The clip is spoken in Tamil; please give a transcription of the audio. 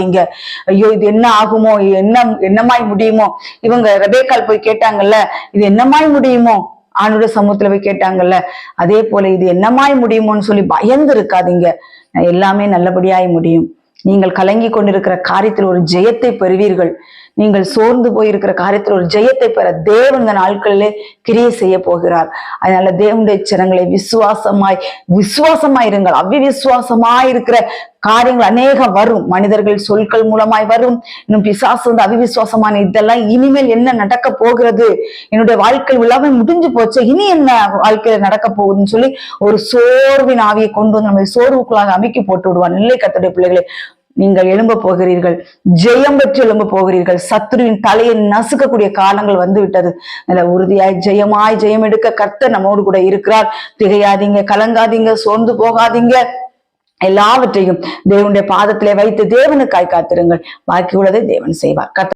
நீங்க ஐயோ இது என்ன ஆகுமோ? என்ன என்னமாய் முடியுமோ? இவங்க ரபேக்கால் போய் கேட்டாங்கல்ல இது என்னமாய் முடியுமோ? ஆணுடைய சமூகத்துல போய் கேட்டாங்கல்ல அதே போல இது என்னமாய் முடியுமோன்னு சொல்லி பயந்து இருக்காதீங்க. எல்லாமே நல்லபடியாய் முடியும். நீங்கள் கலங்கி கொண்டிருக்கிற காரியத்தில் ஒரு ஜெயத்தை பெறுவீர்கள். நீங்கள் சோர்ந்து போயிருக்கிற காரியத்தில் ஒரு ஜெயத்தை பெற தேவன் இந்த நாட்களிலே கிரியை செய்ய போகிறார். அதனால தேவனுடைய ஜனங்களை விசுவாசமாய் விசுவாசமாய் இருங்கள். அவிவிசுவாசமாய் இருக்கிற காரியங்கள் அநேகம் வரும். மனிதர்கள் சொற்கள் மூலமாய் வரும். இன்னும் பிசாசு வந்து அவிவிசுவாசமான இதெல்லாம் இனிமேல் என்ன நடக்க போகிறது? என்னுடைய வாழ்க்கை எல்லாமே முடிஞ்சு போச்சு. இனி என்ன வாழ்க்கையில நடக்க போகுதுன்னு சொல்லி ஒரு சோர்வின் ஆவியை கொண்டு வந்து நம்ம சோர்வுக்குள்ளாக அமைக்கி போட்டு விடுவான். இல்லை கத்துடைய பிள்ளைகளே நீங்கள் எழும்ப போகிறீர்கள். ஜெயம் பெற்று எழும்ப போகிறீர்கள். சத்ருவின் தலையை நசுக்கக்கூடிய காலங்கள் வந்து விட்டது நல்ல உறுதியாய் ஜெயமாய் ஜெயம் எடுக்க கர்த்தர் நம்மோடு கூட இருக்கிறார். திகையாதீங்க கலங்காதீங்க சோர்ந்து போகாதீங்க. எல்லாவற்றையும் தேவனுடைய பாதத்திலே வைத்து தேவனுக்காய் காத்திருங்கள். பாக்கி உள்ளதை தேவன் செய்வார்.